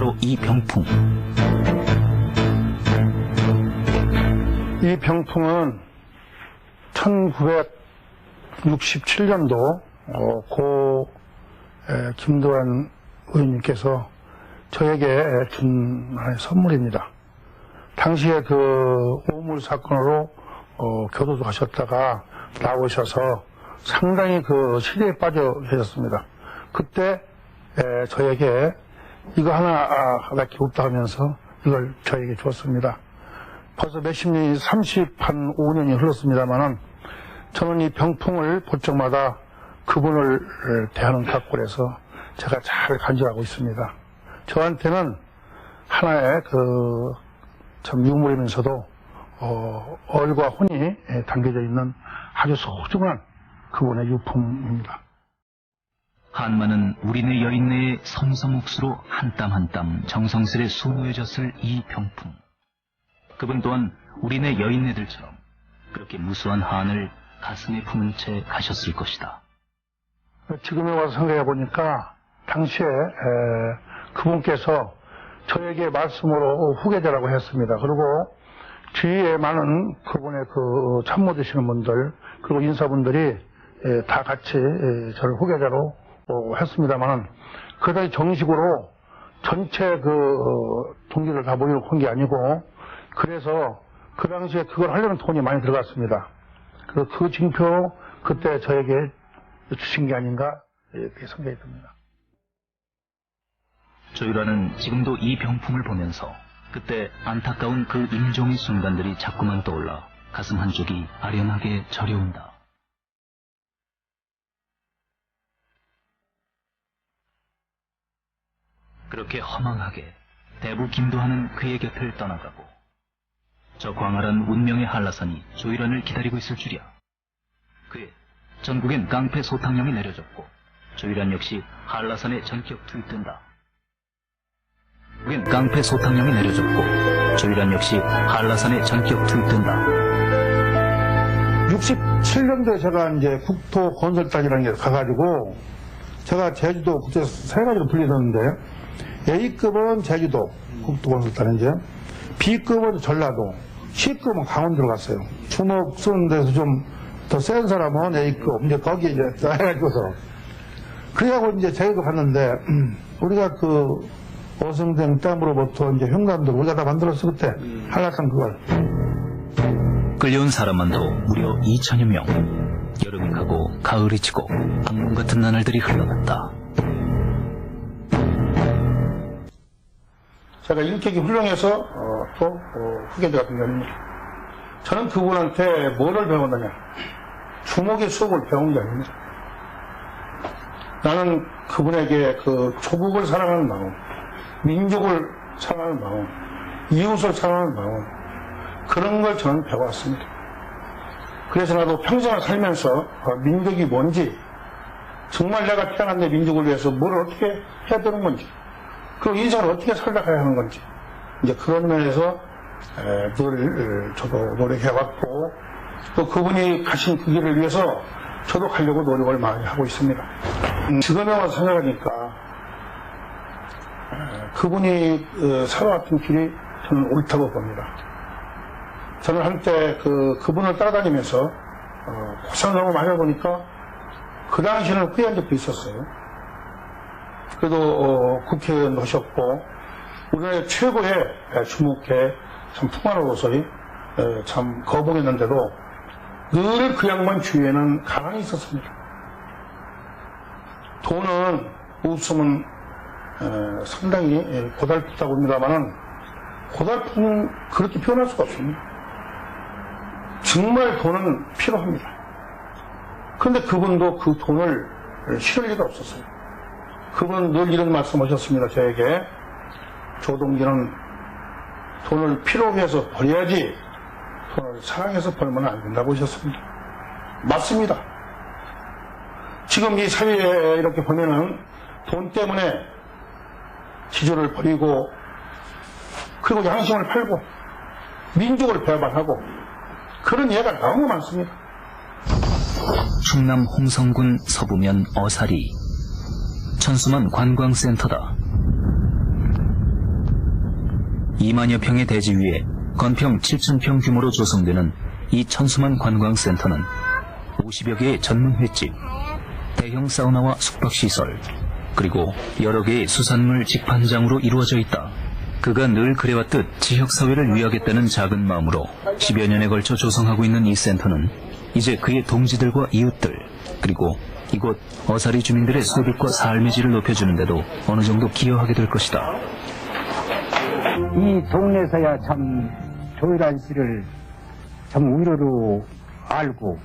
바로 이 병풍. 이 병풍은 1967년도 어, 고 에, 김도환 의원님께서 저에게 준 선물입니다. 당시에 그 오물 사건으로 어, 교도소 가셨다가 나오셔서 상당히 그 시대에 빠져 계셨습니다. 그때 에, 저에게 이거 하나 아, 밖에 없다 하면서 이걸 저에게 줬습니다. 벌써 몇십 년이 30한 5년이 흘렀습니다만은 저는 이 병풍을 볼 적마다 그분을 대하는 각골에서 제가 잘 간직하고 있습니다. 저한테는 하나의 그 참 유물이면서도 어, 얼과 혼이 담겨져 있는 아주 소중한 그분의 유품입니다. 한마는 우리네 여인네의 섬섬옥수로 한 땀 한 땀 정성스레 수놓여졌을 이 병풍. 그분 또한 우리네 여인네들처럼 그렇게 무수한 한을 가슴에 품은 채 가셨을 것이다. 지금에 와서 생각해 보니까 당시에 에, 그분께서 저에게 말씀으로 후계자라고 했습니다. 그리고 주위에 많은 그분의 그 참모 되시는 분들 그리고 인사분들이 에, 다 같이 에, 저를 후계자로 어, 했습니다만은 그다지 정식으로 전체 그 어, 동기를 다 모이고 한 게 아니고 그래서 그 당시에 그걸 하려면 돈이 많이 들어갔습니다. 그, 그 징표 그때 저에게 주신 게 아닌가 이렇게 생각이 듭니다. 조유라는 지금도 이 병풍을 보면서 그때 안타까운 그 임종의 순간들이 자꾸만 떠올라 가슴 한쪽이 아련하게 저려온다. 그렇게 허망하게 대부 김도하는 그의 곁을 떠나가고 저 광활한 운명의 한라산이 조일환을 기다리고 있을 줄이야. 그의 전국엔 깡패 소탕령이 내려졌고 조일환 역시 한라산에 전격 투입된다. 우린 깡패 소탕령이 내려졌고 조일환 역시 한라산에 전격 투입된다. 67년도에 제가 이제 국토 건설단이라는 게 가가지고 제가 제주도 국제 세 가지로 분리됐는데 A급은 제주도 국토 건설단 이제 B급은 전라도 C급은 강원도로 갔어요. 주먹 쓰는 데서 좀 더 센 사람은 A급 이제 거기에 이제 해가지고서 그래갖고 이제 제주도 갔는데 음, 우리가 그 어성된 댐으로부터 이제 흉감도 우리가 다 만들었어 그때 한라산 그걸 끌려온 사람만도 무려 2천여 명. 여름이 가고 가을이 지고 악몽 같은 나날들이 흘러갔다. 제가 인격이 훌륭해서 어, 또 어, 후계자 같은 경우입니다. 저는 그분한테 뭐를 배웠느냐 주먹의 수업을 배운 게 아닙니다. 나는 그분에게 그 조국을 사랑하는 마음, 민족을 사랑하는 마음, 이웃을 사랑하는 마음 그런 걸 저는 배워왔습니다. 그래서 나도 평생을 살면서 어, 민족이 뭔지 정말 내가 태어난 내 민족을 위해서 뭘 어떻게 해야 되는 건지 그 인생을 어떻게 살아가야 하는 건지 이제 그런 면에서 에, 늘 저도 노력해왔고 또 그분이 가신 그 길을 위해서 저도 가려고 노력을 많이 하고 있습니다. 음, 지금에 와서 생각하니까 에, 그분이 어, 살아왔던 길이 저는 옳다고 봅니다. 저는 한때 그, 그분을 따라다니면서 어, 고생을 너무 많이 해보니까 그 당시에는 후회한 적도 있었어요. 그래도 어, 국회의원도 하셨고 우리나라 최고의 주목회 참 풍화로워서 참 거봉했는데도 늘 그 양반 주위에는 가만히 있었습니다. 돈은 웃으면 에, 상당히 고달프다고 합니다만은 고달픔은 그렇게 표현할 수가 없습니다. 정말 돈은 필요합니다. 그런데 그분도 그 돈을 실을 리가 없었어요. 그분은 늘 이런 말씀 하셨습니다. 저에게 조동기는 돈을 필요해서 버려야지 돈을 사랑해서 벌면 안 된다고 하셨습니다. 맞습니다. 지금 이 사회에 이렇게 보면은 돈 때문에 지조를 버리고 그리고 양심을 팔고 민족을 배반하고 그런 예가 너무 많습니다. 충남 홍성군 서부면 어사리 천수만 관광센터다. 2만여 평의 대지 위에 건평 7천평 규모로 조성되는 이 천수만 관광센터는 50여 개의 전문 횟집, 대형 사우나와 숙박시설, 그리고 여러 개의 수산물 직판장으로 이루어져 있다. 그가 늘 그래왔듯 지역사회를 위하겠다는 작은 마음으로 10여 년에 걸쳐 조성하고 있는 이 센터는 이제 그의 동지들과 이웃들, 그리고 이곳 어사리 주민들의 소득과 삶의 질을 높여주는데도 어느 정도 기여하게 될 것이다. 이 동네에서야 참 조일한 씨를 참 우러로 알고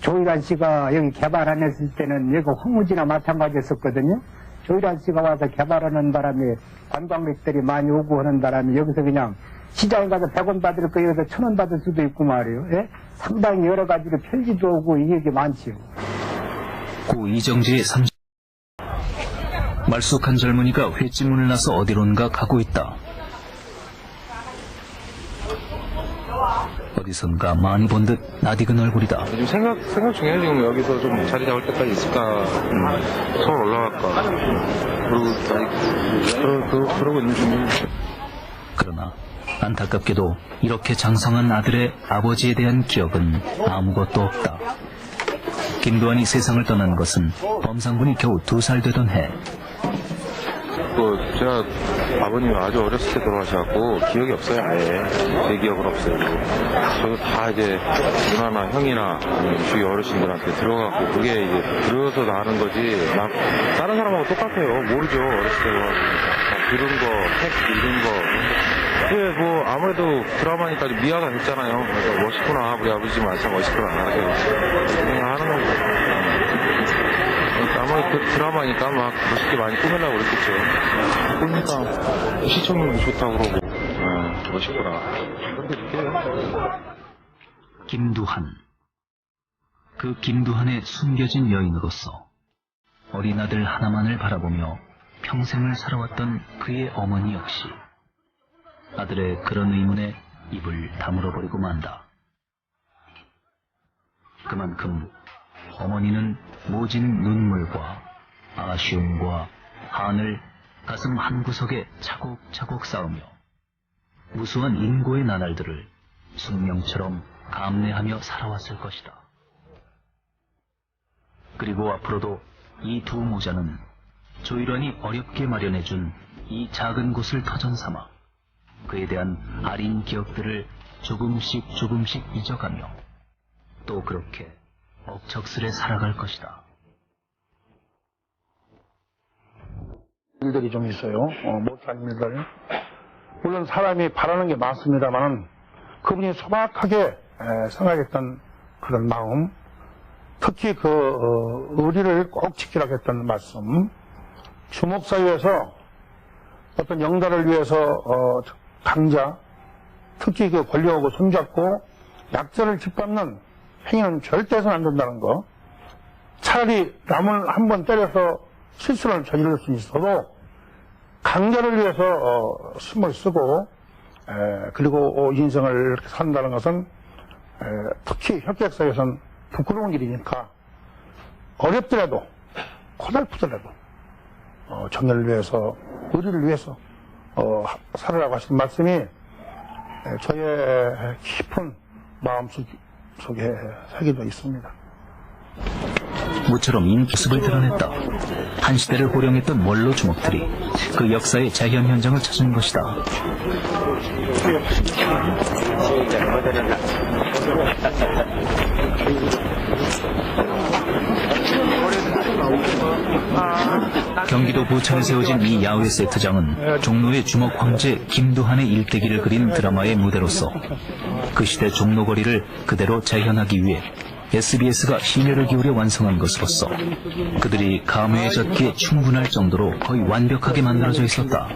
조일한 씨가 여기 개발 안 했을 때는 여기 황무지나 마찬가지였었거든요. 조일한 씨가 와서 개발하는 바람에 관광객들이 많이 오고 하는 바람에 여기서 그냥 시장에 가서 100원 받을 거 여기서 1000원 받을 수도 있고 말이에요. 예? 상당히 여러 가지로 편지도 오고 이게 많지요. 고 이정재의 30... 말쑥한 젊은이가 횟집문을 나서 어디론가 가고 있다. 어디선가 많이 본 듯 낯익은 얼굴이다. 요즘 생각, 생각 중이에요. 지금 여기서 좀 자리 잡을 때까지 있을까, 음, 서울 올라갈까. 그리고, 그러, 그, 그러고 있는 중입니다. 그러나 안타깝게도 이렇게 장성한 아들의 아버지에 대한 기억은 아무것도 없다. 김도환이 세상을 떠난 것은 범상군이 겨우 두 살 되던 해. 그, 제가 아버님이 아주 어렸을 때 돌아가셔갖고, 기억이 없어요, 아예. 제 기억은 없어요. 저도 다 이제, 누나나 형이나, 주위 어르신들한테 들어가고, 그게 이제, 들어서 나는 거지, 막, 다른 사람하고 똑같아요. 모르죠, 어렸을 때. 막 들은 거, 텍스트 읽은 거. 그게 뭐, 아무래도 드라마니까 좀 미화가 됐잖아요. 그래서 멋있구나, 우리 아버지 말참 멋있구나. 그냥 하는. 그 드라마니까 막 멋있게 많이 꾸밀라고 그랬겠죠. 그러니까 시청률도 좋다고 그러고, 아, 멋있구나. 김두한. 그 김두한의 숨겨진 여인으로서 어린 아들 하나만을 바라보며 평생을 살아왔던 그의 어머니 역시 아들의 그런 의문에 입을 다물어 버리고 만다. 그만큼 어머니는 모진 눈물과 아쉬움과 한을 가슴 한구석에 차곡차곡 쌓으며 무수한 인고의 나날들을 숙명처럼 감내하며 살아왔을 것이다. 그리고 앞으로도 이 두 모자는 조일원이 어렵게 마련해준 이 작은 곳을 터전 삼아 그에 대한 아린 기억들을 조금씩 조금씩 잊어가며 또 그렇게 억척스레 살아갈 것이다. 일들이 좀 있어요. 어, 못한 일들. 물론 사람이 바라는 게 많습니다만 그분이 소박하게 에, 생각했던 그런 마음, 특히 그 어, 의리를 꼭 지키라고 했던 말씀, 주목사회에서 어떤 영달을 위해서 어, 강자, 특히 그 권력하고 손잡고 약자를 짓밟는 행위는 절대 해서는 안 된다는 거. 차라리 남을 한 번 때려서 실수를 저지를 수 있어도 강자를 위해서 어, 숨을 쓰고 에, 그리고 어, 인생을 이렇게 산다는 것은 에, 특히 협객사에서는 부끄러운 일이니까 어렵더라도 고달프더라도 어, 정의를 위해서 의리를 위해서 어, 하- 살으라고 하신 말씀이 에, 저의 깊은 마음속 속에 새겨져 있습니다. 모처럼 인기습을 드러냈다. 한 시대를 호령했던 원로 주먹들이 그 역사의 재현 현장을 찾은 것이다. 경기도 부천에 세워진 이 야외 세트장은 종로의 주먹 황제 김두한의 일대기를 그린 드라마의 무대로서 그 시대 종로 거리를 그대로 재현하기 위해 SBS가 심혈을 기울여 완성한 것으로서 그들이 감회에 젖기에 충분할 정도로 거의 완벽하게 만들어져 있었다.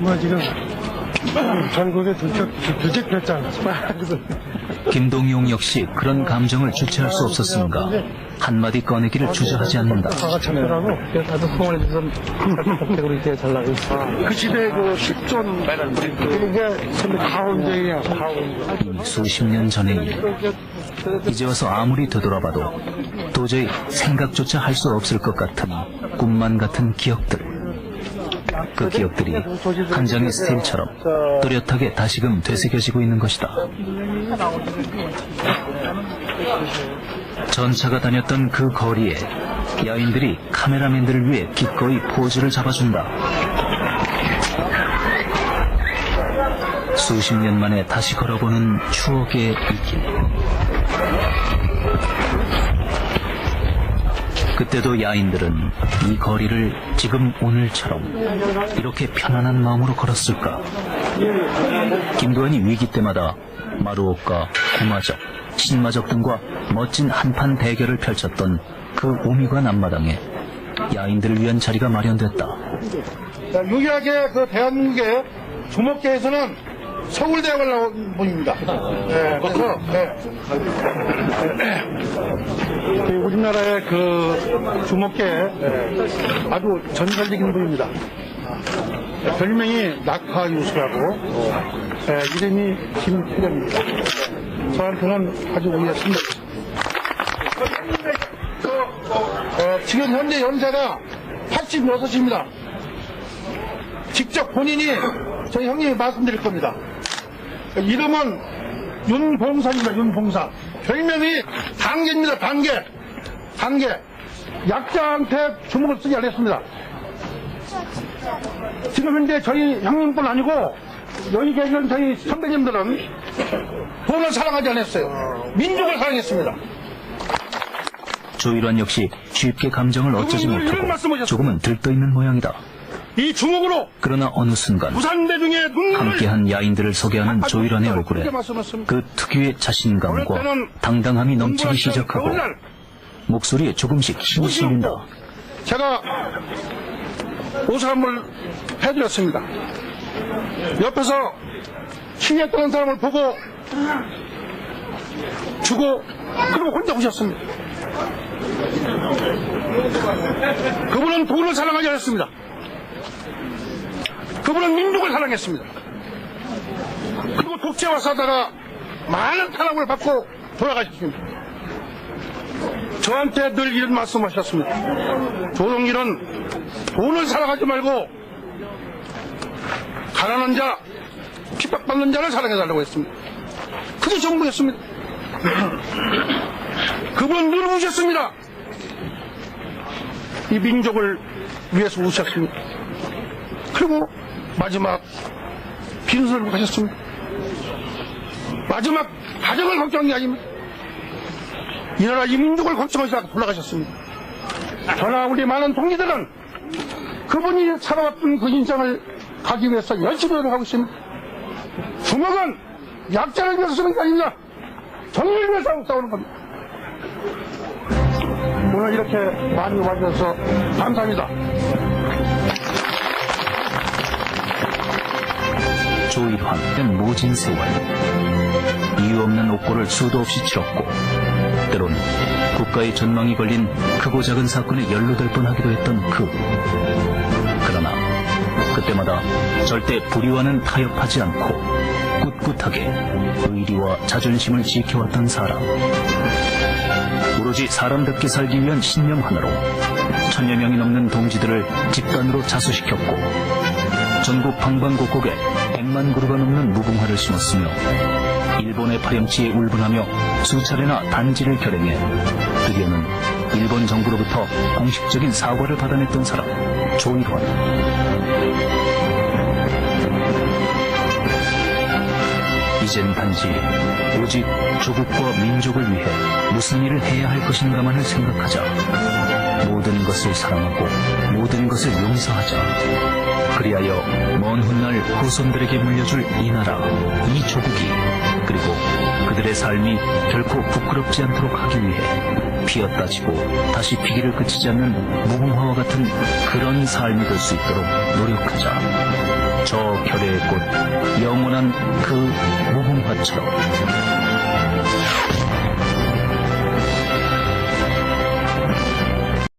뭐 지금 전국에 두적 두적 됐잖아. 김동용 역시 그런 감정을 주체할 수 없었는가 한마디 꺼내기를 주저하지 않는다. 나도 잘 나고 있어. 그 시대 그 식존 그게 참 가운데야 가운데. 이미 수십 년 전의 일. 이제 와서 아무리 되돌아봐도 도저히 생각조차 할 수 없을 것 같은 꿈만 같은 기억들. 그 기억들이 한 장의 스틸처럼 또렷하게 다시금 되새겨지고 있는 것이다. 전차가 다녔던 그 거리에 야인들이 카메라맨들을 위해 기꺼이 포즈를 잡아준다. 수십 년 만에 다시 걸어보는 추억의 이 길. 그때도 야인들은 이 거리를 지금 오늘처럼 이렇게 편안한 마음으로 걸었을까? 김도환이 위기 때마다 마루옥과 구마적, 신마적 등과 멋진 한판 대결을 펼쳤던 그 오미관 앞마당에 야인들을 위한 자리가 마련됐다. 자, 유일하게 그 대한민국의 주목계에서는 서울대학을 나온 분입니다. 네, 그래서, 네. 네, 우리나라의 그 주목계에 네, 아주 전설적인 분입니다. 네, 별명이 낙하유수라고, 네, 이름이 김태경입니다. 저한테는 아주 우리의 선배입니다. 그, 어, 지금 현재 연세가 86입니다. 직접 본인이 저희 형님이 말씀드릴 겁니다. 이름은 윤봉산입니다. 윤봉산. 별명이 단계입니다. 단계. 단계. 약자한테 주먹을 쓰지 않았습니다. 지금 현재 저희 형님뿐 아니고 여기 계시는 저희 선배님들은 돈을 사랑하지 않았어요. 민족을 사랑했습니다. 조일환 역시 쉽게 감정을 어쩌지 못하고. 조금은 들떠있는 모양이다. 이 주먹으로 그러나 어느 순간 함께한 야인들을 소개하는 조일환의 얼굴에. 그 특유의 자신감과 당당함이 넘치기 시작하고 목소리에 조금씩 힘이 실린다. 제가 오사함을 해드렸습니다. 옆에서 시위했다는 사람을 보고 주고 그리고 혼자 오셨습니다. 그분은 돈을 사랑하지 않았습니다. 그분은 민족을 사랑했습니다. 그리고 독재와 싸다가 많은 탄압을 받고 돌아가셨습니다. 저한테 늘 이런 말씀하셨습니다. 조동기는 돈을 사랑하지 말고 가난한 자, 핍박받는 자를 사랑해달라고 했습니다. 그게 전부였습니다. 그분은 늘 우셨습니다. 이 민족을 위해서 우셨습니다. 그리고 마지막 빈소를 가셨습니다. 마지막 가정을 걱정한 게 아닙니다. 이 나라 이 민족을 걱정하시다가 돌아가셨습니다. 저나 우리 많은 동지들은 그분이 살아왔던 그 인생을 가기 위해서 열심히 노력하고 있습니다. 주먹은 약자를 위해서 쓰는 게 아닙니다. 정의를 위해서 싸우는 겁니다. 오늘 이렇게 많이 와주셔서 감사합니다. 조일환 모진 세월. 이유 없는 옥고를 수도 없이 치렀고 때론 국가의 전망이 걸린 크고 작은 사건에 연루될 뻔하기도 했던 그. 그러나 그때마다 절대 불의와는 타협하지 않고 꿋꿋하게 의리와 자존심을 지켜왔던 사람. 오로지 사람답게 살기 위한 신념 하나로 천여 명이 넘는 동지들을 집단으로 자수시켰고 전국 방방곡곡에 100만 그루가 넘는 무궁화를 심었으며 일본의 파렴치에 울분하며 수차례나 단지를 결행해 드디어는 일본 정부로부터 공식적인 사과를 받아냈던 사람 조일환 이젠 단지 오직 조국과 민족을 위해 무슨 일을 해야 할 것인가만을 생각하자. 모든 것을 사랑하고 모든 것을 용서하자 그리하여 먼 훗날 후손들에게 물려줄 이 나라, 이 조국이 그리고 그들의 삶이 결코 부끄럽지 않도록 하기 위해 피었다 지고 다시 피기를 그치지 않는 무궁화와 같은 그런 삶이 될 수 있도록 노력하자. 저 결의의 꽃, 영원한 그 무궁화처럼.